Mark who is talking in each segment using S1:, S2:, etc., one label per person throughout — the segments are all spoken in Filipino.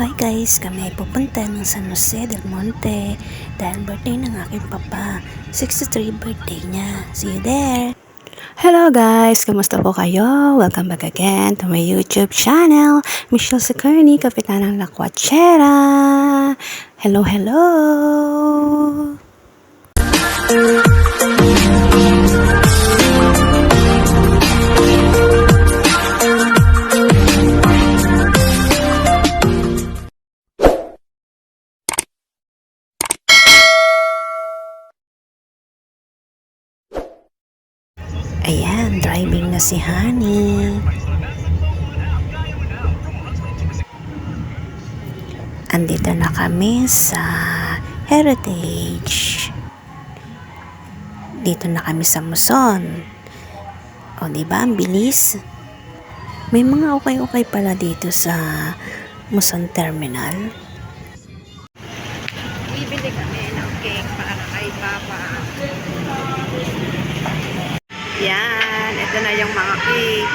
S1: Hi guys, kami ay pupunta ng San Jose del Monte dahil birthday ng aking papa. 63 birthday niya. See you there! Hello guys! Kamusta po kayo? Welcome back again to my YouTube channel. Michelle Sikerni, Kapitan ng Lakwachera. Hello, hello! Si Honey. Andito na kami sa Heritage. Dito na kami sa Muson. O, di ba? Ang bilis. May mga okay-okay pala dito sa Muson Terminal.
S2: Bibili kami ng cake para kay Papa. Yan, ito na yung mga cake.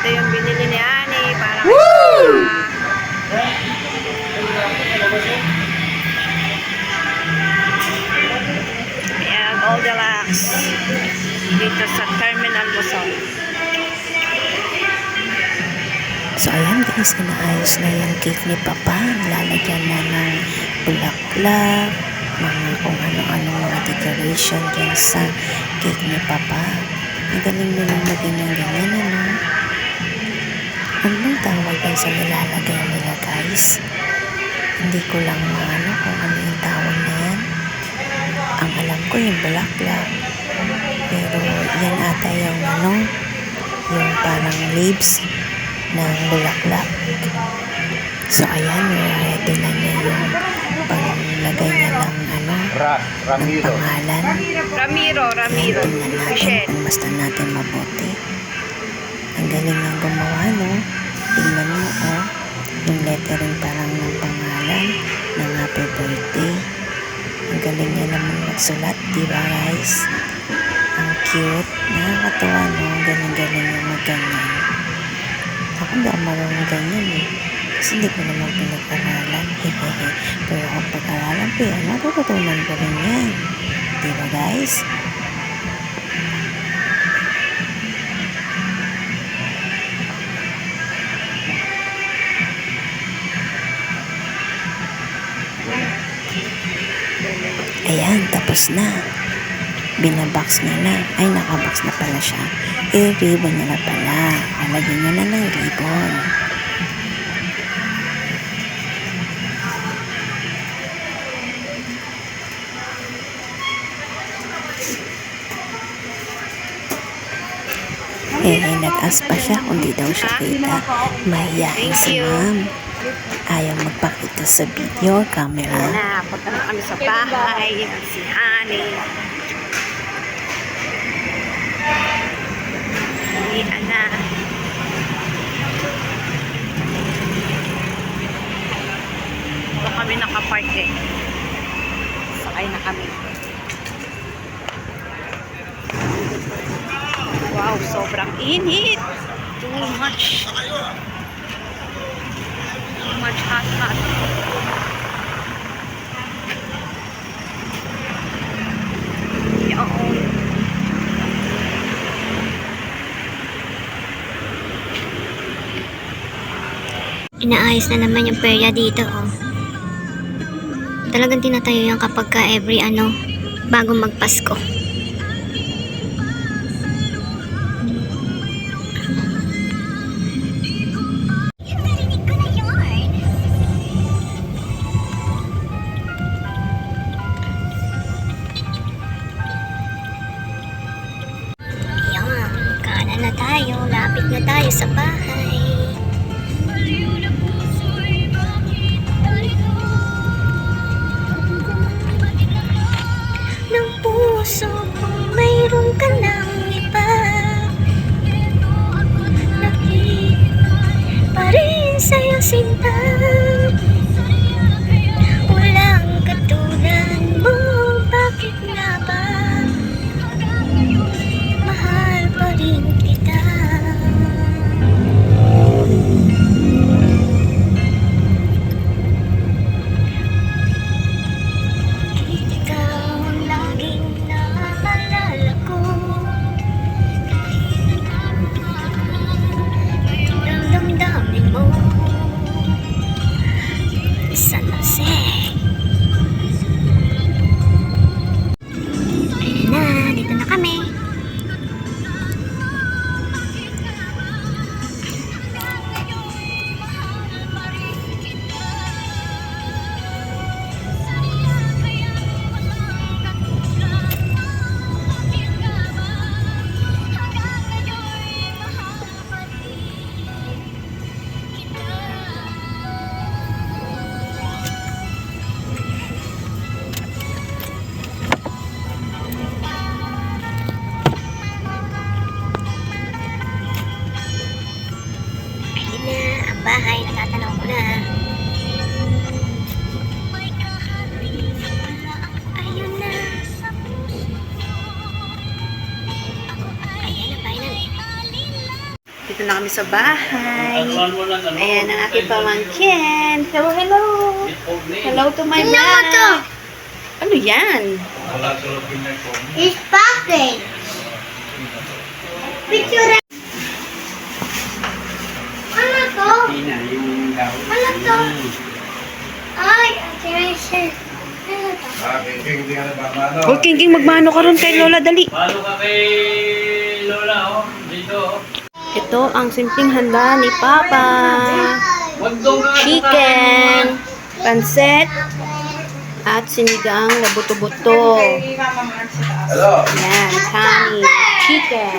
S2: Ito yung binili ni Ani para Papa. Ayan, Goldilocks. Dito sa Terminal Luzon.
S1: So ayan guys, inaayos na yung cake ni Papa. Lalagyan na ng bulaklak, decoration dyan sa cake ni Papa. Ang galing nilang maging ng ganyan, ano? Ano bang tawag yan sa nilalagay nila guys? Hindi ko lang maano kung ano yung tawag na yan. Ang alam ko yung bulaklak. Pero yan ata yung ano, yung parang leaves ng bulaklak. So, ayan, ready na niya yung panglagay niya ng ano, ng
S3: Ramiro.
S1: pangalan.
S2: Ramiro, Ramiro. Michelle.
S1: basta natin mabuti. Ang galing ng gumawa, no? Tingnan mo, oh. Yung lettering pa lang ng pangalan ng happy birthday. Ang galing niya naman magsulat, di ba guys? Ang cute. Nakakatawa, no? Ang galing-galing niya magganyan. Ako hindi ako marunong ganyan eh. Kasi hindi ko naman pinag-aralan. Hehehe. Pero kung pag-aralan ko yan, matututunan ko rin yan. Di ba guys? Ayan, tapos na. Binabox niya na. Ay, nakabox na pala siya. Eh, ribbon niya na pala. Alagyan niya na ng ribbon. Siya kung di daw siya kita. Mahiyain si ma'am. Ayaw magpakita sa video camera.
S2: na, punta na kami sa bahay. Yan Si Honey. Uwian na. Ito kami nakapark eh. Sakay na kami. Wow, sobrang init. Too much. Too much hot hot. Yaon.
S4: Inaayos na naman yung perya dito, oh. Talagang tinatayo yan kapag ka every ano, bago magpasko.
S2: Kami sa bahay. Ayan ang aking pamangkin. Hello, hello. Hello to my
S4: Tingnan mo to.
S2: vlog. Ano yan?
S4: It's package. Picture. Ano to? Ano to? Ay, attention. Ano to?
S2: Huwag king magmano ka ron kay Lola, dali.
S3: Paano ka kay
S2: Ito ang simpleng handa ni Papa. Chicken, pansit, at sinigang na buto-buto. Yan, honey, chicken.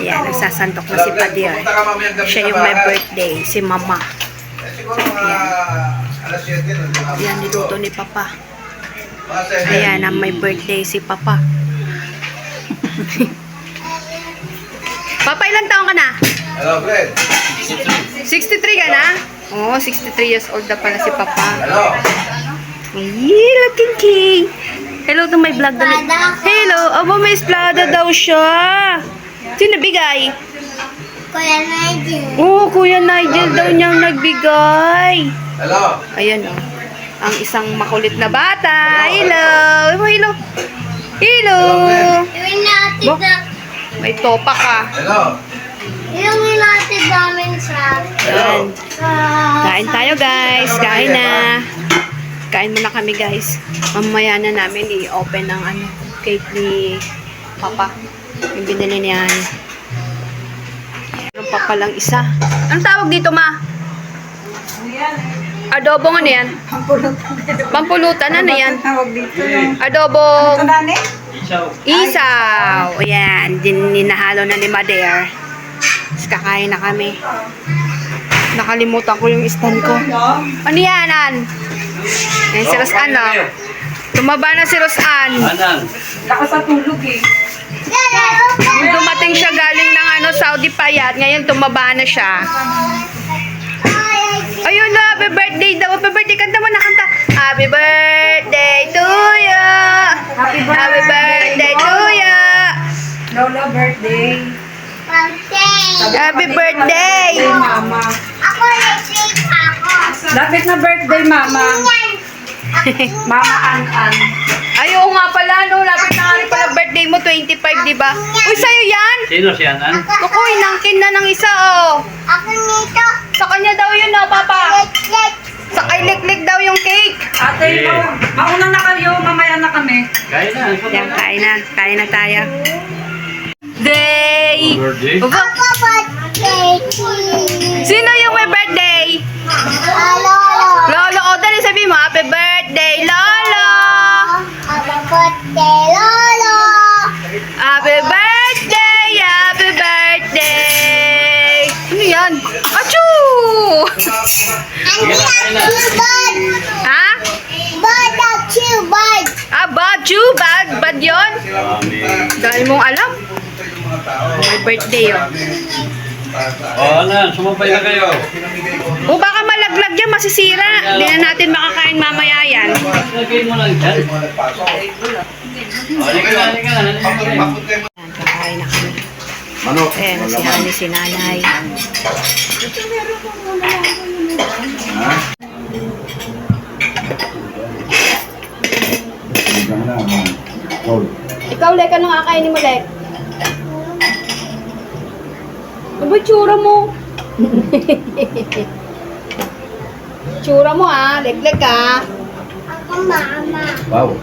S2: Yan, nagsasantok na si Padir.
S5: Gabi
S2: Siya yung may
S5: bahay.
S2: birthday, si Mama.
S5: Eh, siguro mga alas 7 nandun ako.
S2: Yan, niluto ni Papa.
S5: Mga 7.
S2: Ayan, ang may birthday si Papa. Papa, ilang taon ka na?
S5: Hello, Fred.
S2: 63 ka na? Oo, oh, 63 years old na pala si Papa.
S5: Hello.
S2: Ay, looking king. Hello to my vlog. Dali. Hello. Aba, may esplada daw siya. Sino bigay?
S4: Kuya Nigel.
S2: Oo, oh, Kuya Nigel daw niyang nagbigay.
S5: Hello.
S2: Ayan, oh. Ang isang makulit na bata. Hello. Hello. Hello. Hello.
S4: Inatid
S2: Bo-
S4: na,
S2: May topa ka.
S5: Hello.
S4: yung inatid namin sa,
S2: Kain tayo, guys. Kain na. Kain muna kami, guys. Mamaya na namin i-open ang ano, cake ni Papa. Yung binili niya. Meron pa palang isa. Anong tawag dito, ma? Adobo ano yan? Pampulutan. Ano yan?
S6: Tawag dito
S3: Isaw.
S2: Ayan. Din ninahalo na ni Mader. Tapos kakain na kami. Nakalimutan ko yung stand ko. Ano yan, An? Ayan, si Rosan, no? Tumaba na si Rosan.
S3: Anang.
S6: Lakas sa tulog eh.
S2: Dumating siya galing ng ano, Saudi Payat. Ngayon, tumaba na siya. Ayun na, happy birthday daw. Happy birthday. Kanta mo na, kanta. Happy birthday to you.
S6: Happy birthday.
S2: Happy birthday to you.
S6: Lola birthday.
S2: Happy birthday.
S6: Birthday, mama.
S4: Ako, nag-sleep ako.
S6: Lapit na birthday, mama. Mama An-An.
S2: Ay, oo nga pala, no? Lapit na nga pala birthday mo, 25, di ba? Uy, sa'yo yan?
S3: Sino si Anan?
S2: Naku, inangkin na ng isa, oh.
S4: Ako nito.
S2: Sa kanya daw yun, oh, Papa. Sa kay Liklik daw yung cake.
S6: Ate,
S3: Yeah.
S6: ma- mauna na kayo, mamaya na kami.
S3: Kaya na.
S2: Yan, kain na. Kain na tayo. Day!
S3: Birthday?
S4: Birthday.
S2: sino yung may birthday?
S4: Lolo.
S2: Lolo, o, dali sabi mo, happy birthday, Lolo!
S4: Bad.
S2: ha?
S4: Bad ako, bad.
S2: Ah, baju, bag, bad yun?
S3: Amen.
S2: Dahil mong alam. May birthday yun.
S3: Oh, Anan, sumabay na kayo.
S2: O baka malaglag yan, masisira. Hindi na natin makakain mamaya yan.
S3: Lagay mo lang dyan. Oh, halika na, na.
S2: kakain na kami.
S5: Manok.
S2: Ayan, si Hani, si Nanay.
S5: Ha?
S2: Ikaw, Lek, anong kakainin mo, Lek? Ano ba tsura mo? tsura mo, ah. Lek-lek, ah.
S4: Ako, mama.
S5: Wow.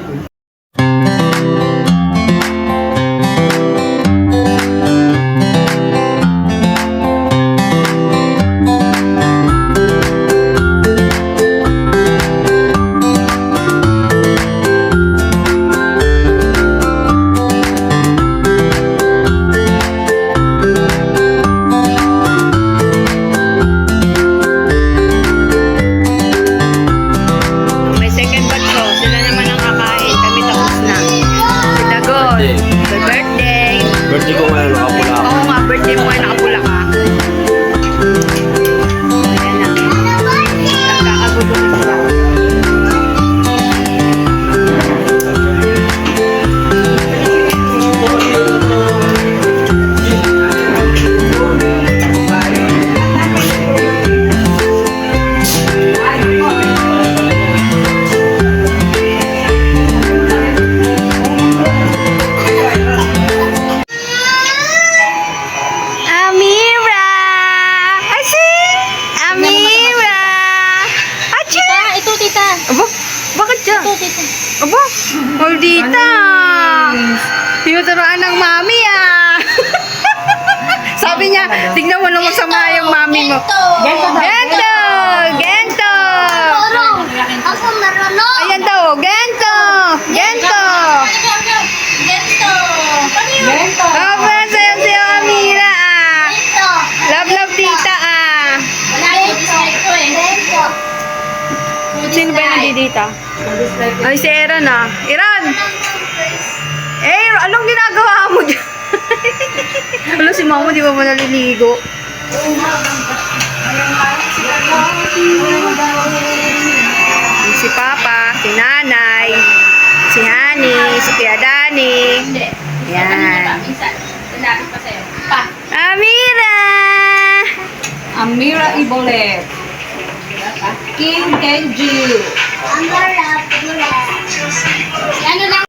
S4: Ano
S2: si mama, di ba ba naliligo? Si Papa, si Nanay, si Hani, si Kuya Dani. Yan. Amira!
S6: Amira Ibolet. King Kenji.
S4: Ang garap, garap. Ano lang?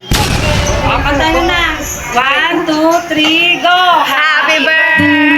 S6: Nyo na. One, two, three, go!
S2: Happy birthday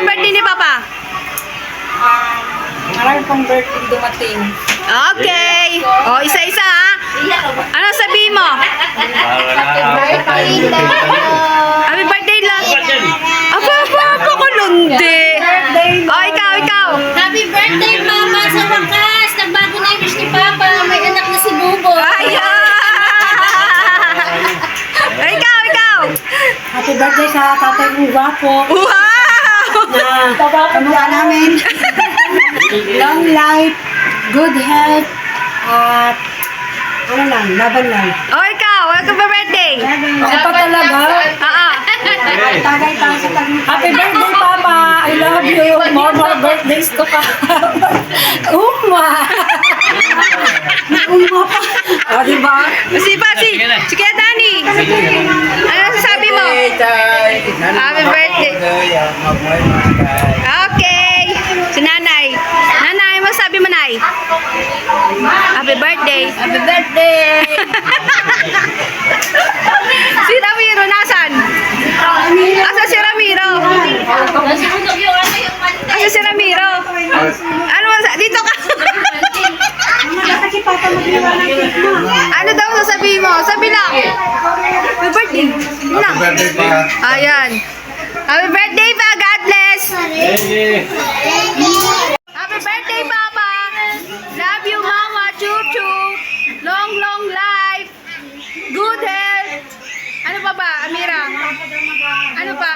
S2: sa birthday ni Papa?
S6: Marami pang birthday dumating.
S2: Okay. O, isa-isa ha. Ano sabihin mo?
S3: Nakakapit tayo ng
S2: Happy birthday lang. Aba, aba, ako kulundi. O, ikaw, ikaw.
S4: Happy birthday, Mama! Sa wakas! Nagbago na yung wish ni Papa. May anak na si Bubo.
S2: Ayan. ikaw, ikaw.
S6: Happy birthday sa tatay mong gwapo.
S2: Wow.
S6: Na kamukha namin. Long life, good health, at ano lang, laban lang.
S2: O, ikaw. Welcome for birthday.
S6: Ako pa talaga.
S2: Oo.
S6: Tagay tayo sa tag Happy birthday, Papa! I love you! More, more birthdays to come! Uma! Uma pa! O, diba?
S2: Si pa, si, si Kuya Dani. Sasabi mo? Happy birthday. Okay. Si Nanay. Nanay, ano sabi mo, Nay? Happy birthday. Happy birthday. si Ramiro, nasan? Asa si Ramiro?
S4: Ano.
S2: Asa si Ramiro? Ano, sa- dito ka. Ano daw sasabihin mo? Sabi lang. Happy birthday. Lang.
S5: Happy birthday pa.
S2: Ayan. Happy birthday pa. God bless.
S3: Thank you.
S2: Happy birthday, Papa! Love you, Mama! Chup chup! Long, long life! Good health! Ano pa ba, Amira? Ano pa?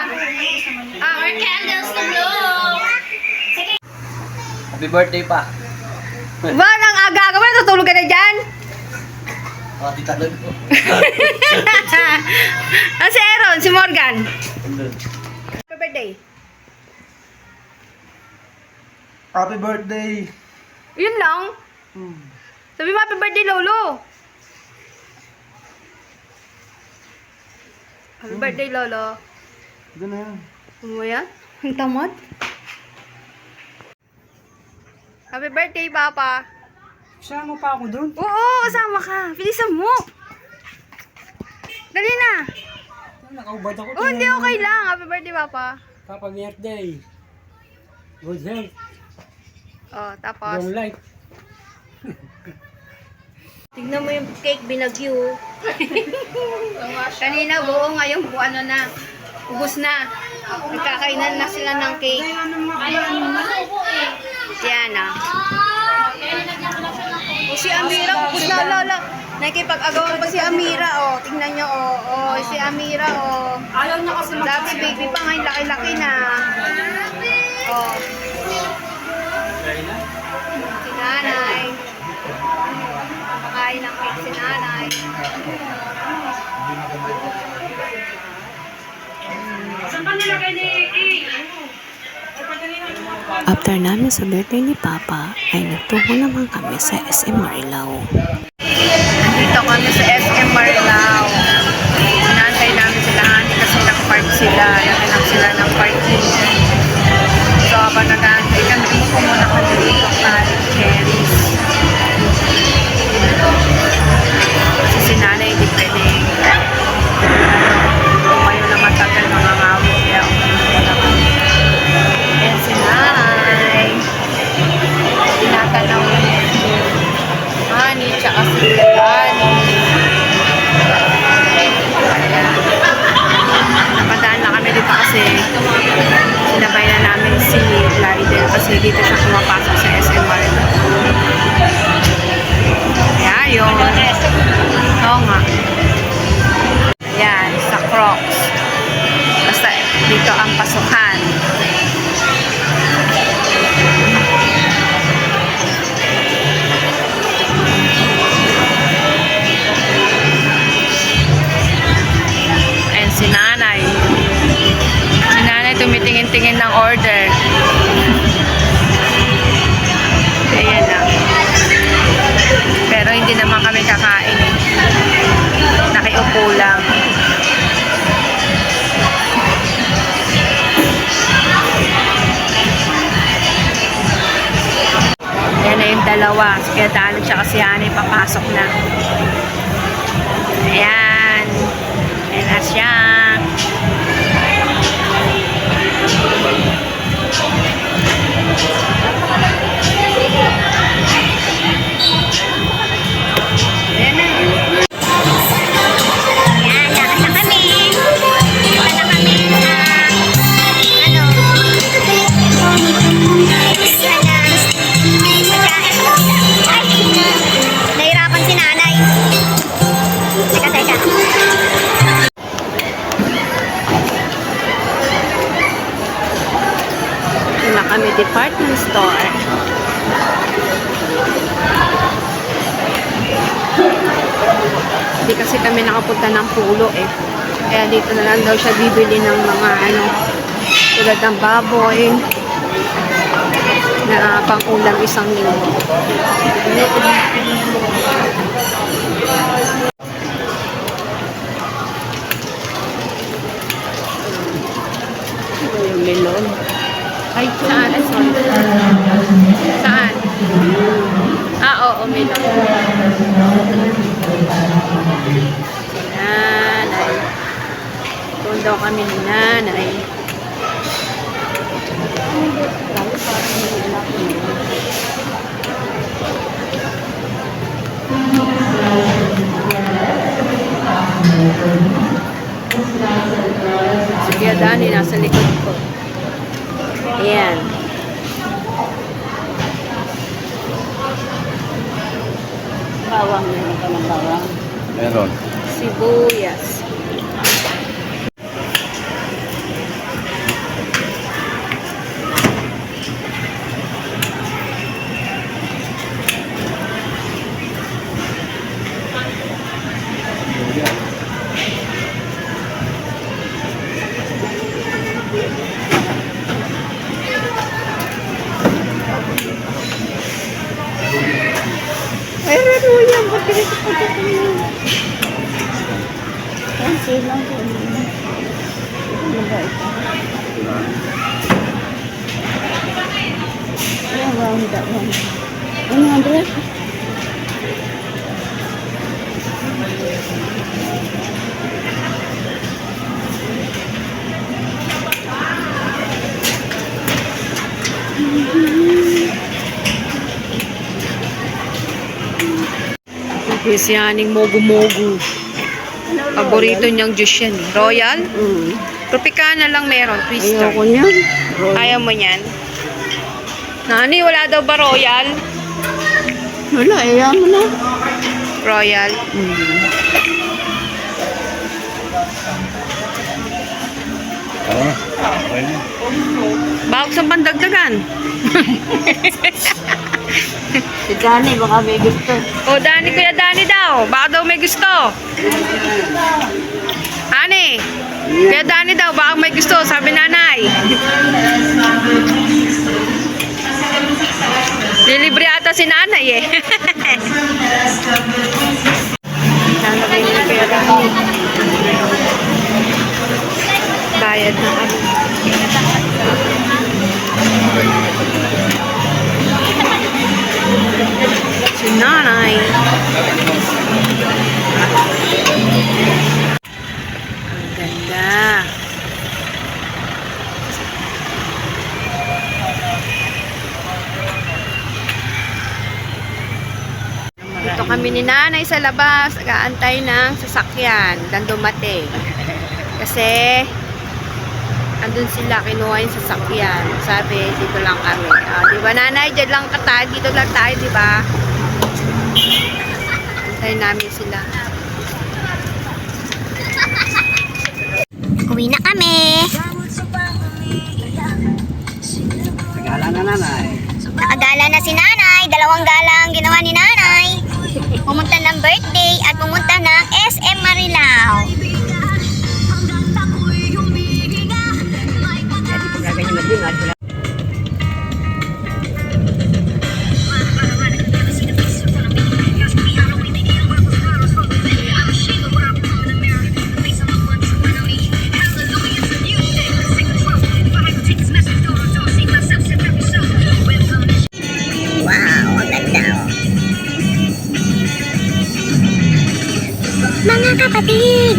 S2: Ah,
S4: More candles to blow.
S3: Happy birthday pa.
S2: Ba, nang aga-aga ba? Natutulog ka na dyan?
S3: Tita doon ko.
S2: ah, si Aaron, si Morgan. Happy birthday.
S5: Happy birthday.
S2: Yun lang. Sabi mo, happy birthday, Lolo. Happy birthday, Lolo.
S5: Ito na yan.
S2: Ano mo yan? Ang tamad? Happy birthday, Papa.
S6: Sama mo pa ako dun.
S2: Oo, kasama ka. Bilisan mo. Dali na.
S6: Nakaubad ako.
S2: Oh, hindi okay lang. Happy birthday, Papa.
S6: Papa birthday. Good health.
S2: Oh, tapos.
S6: life.
S2: Tignan mo yung cake binagyo. Kanina buo, ngayon bu ano na. Ubus na. Nagkakainan na sila ng cake. Yan ah.
S4: Kaya nilagyan ko lang siya ng
S2: O si Amira, ubus na lala. Nakikipag-agawan pa si Amira, oh. Tingnan nyo, oh. Oh, si Amira, oh.
S6: Ayaw niya kasi mag-
S2: Dati baby pa, ngayon laki-laki na. Oh. Si nanay. Makain ng cake si nanay.
S1: After namin sa birthday ni Papa, ay nagtungo naman kami sa SM Marilao.
S2: Dito kami sa SM Marilao. Sinantay namin sila honey kasi nakapark sila. Naganap sila ng parking. So, habang nag-aantay kami, umupo muna kami dito kay Cherries. Kasi si nanay hindi pwede Ayan. Napadaan na kami dito kasi sinabay na namin si Lydell kasi dito siya pumapasok sa na. Ayan. Ayan na siya. Department store. Hindi kasi kami nakapunta ng pulo eh. Kaya dito na lang daw siya bibili ng mga ano, tulad ng baboy na pang-ulam isang linggo. Melon. Ay, saan? Ay, sorry. Saan? Ah, oo, melon. Si nanay. Doon daw kami ni nanay. Si Kuya Dani nasa likod ko. Ayan. Bawang meron ka ng bawang.
S3: Meron.
S2: Sibuyas. Daan? Ano ang daan? Mesianing mogu-mogu. Paborito niyang juice yan. Royal?
S6: Mm.
S2: Tropicana lang meron, twister.
S6: Ayoko niyan.
S2: Ayaw mo niyan? Nani, wala daw ba royal? Wala, ayan mo na. Royal.
S3: Oo. Okay na.
S2: Bawag sa pandagdagan.
S6: Si Dani, baka may gusto.
S2: O, Dani, Kuya Dani daw. Baka daw may gusto. Ani, Kuya Dani daw, baka may gusto, sabi nanay. Lilibre ata si nanay eh. Bayad na kami. Si nanay. Ang ganda. Dito kami ni nanay sa labas, nag-aantay ng sasakyan, dan dumating. Kasi, andun sila, kinuha yung sasakyan. Sabi, dito lang kami. Ah, di ba nanay, dyan lang ka tayo, dito lang tayo, di ba? Antayin namin sila.
S4: Uwi na kami.
S3: Tagala na nanay.
S4: Nakagala na si nanay. Dalawang gala ang ginawa ni nanay. Pumunta ng birthday at pumunta ng SM Marilao. Wow, kapatid,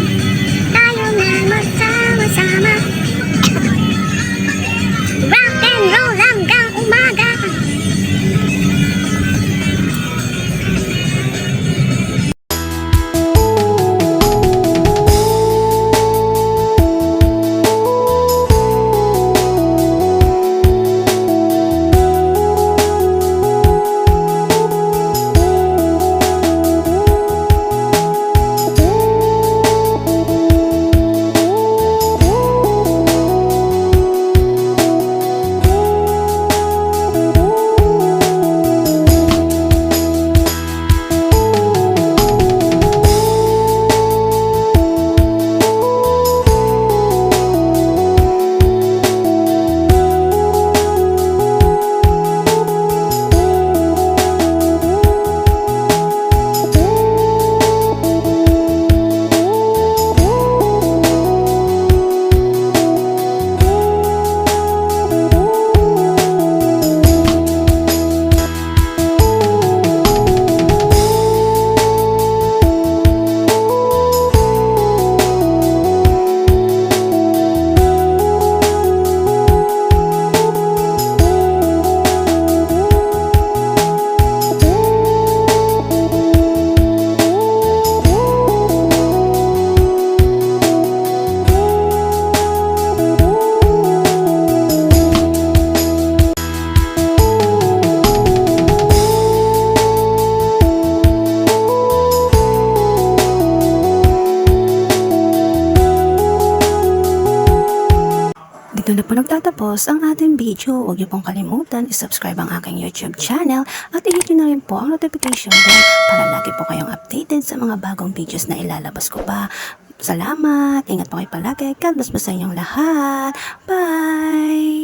S1: po nagtatapos ang ating video. Huwag niyo pong kalimutan i-subscribe ang aking YouTube channel at i-hit na rin po ang notification bell para lagi po kayong updated sa mga bagong videos na ilalabas ko pa. Salamat! Ingat po kayo palagi. God bless po sa inyong lahat. Bye!